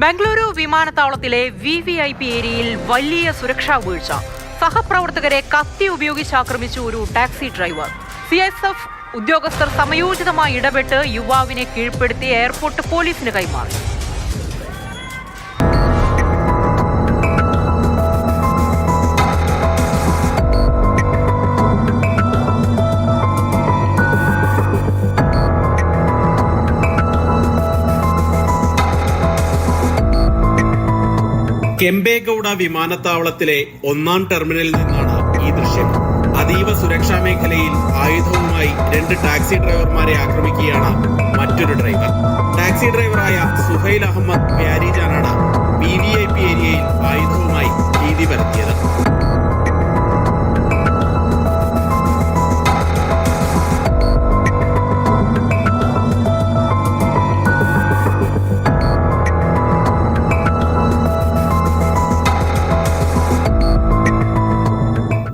ബംഗളൂരു വിമാനത്താവളത്തിലെ V V I P ഏരിയയിൽ വലിയ സുരക്ഷാ വീഴ്ച. സഹപ്രവർത്തകരെ കത്തി ഉപയോഗിച്ച് ആക്രമിച്ചു ഒരു taxi driver. C S F ഉദ്യോഗസ്ഥർ സമയോചിതമായി ഇടപെട്ട് യുവാവിനെ കീഴ്പ്പെടുത്തി എയർപോർട്ട് പോലീസിന് കൈമാറി. കെമ്പേഗൌഡ വിമാനത്താവളത്തിലെ ഒന്നാം ടെർമിനലിൽ നിന്നാണ് ഈ ദൃശ്യം. അതീവ സുരക്ഷാ മേഖലയിൽ ആയുധവുമായി രണ്ട് ടാക്സി ഡ്രൈവർമാരെ ആക്രമിക്കുകയാണ് മറ്റൊരു ഡ്രൈവർ. ടാക്സി ഡ്രൈവറായ സുഹൈൽ അഹമ്മദ് പ്യാരിജാനാണ് ബി വി ഐ പി ഏരിയയിൽ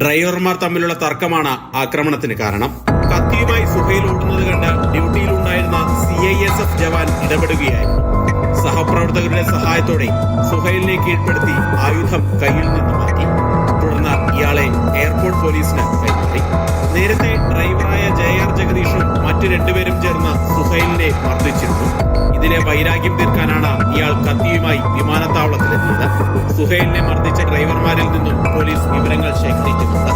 ഡ്രൈവർമാർ തമ്മിലുള്ള തർക്കമാണ് ആക്രമണത്തിന് കാരണം. കത്തിയുമായി സുഹൈൽ ഓടുന്നത് കണ്ട് ഡ്യൂട്ടിയിലുണ്ടായിരുന്ന C I S F jawan ഇടപെടുകയായിരുന്നു. സഹപ്രവർത്തകരുടെ സഹായത്തോടെ സുഹൈലിനെ കീഴ്പ്പെടുത്തി ആയുധം കയ്യിൽ നിന്ന് മാറ്റി. തുടർന്ന് ഇയാളെ എയർപോർട്ട് പോലീസിന് കൈമാറി. നേരത്തെ ഡ്രൈവറായ ജയ ആർ ജഗദീഷും മറ്റു രണ്ടുപേരും ചേർന്ന് സുഹൈലിനെ മർദ്ദിച്ചിരുന്നു. ഇതിലെ വൈരാഗ്യം തീർക്കാനാണ് ഇയാൾ കത്തിയുമായി വിമാനത്താവളത്തിലെത്തിയത്. സുഹേലിനെ മർദ്ദിച്ച ഡ്രൈവർമാരിൽ നിന്നും പോലീസ് വിവരങ്ങൾ ശേഖരിക്കുന്നുണ്ട്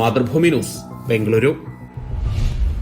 മാതൃഭൂമി ന്യൂസ് ബംഗളൂരു.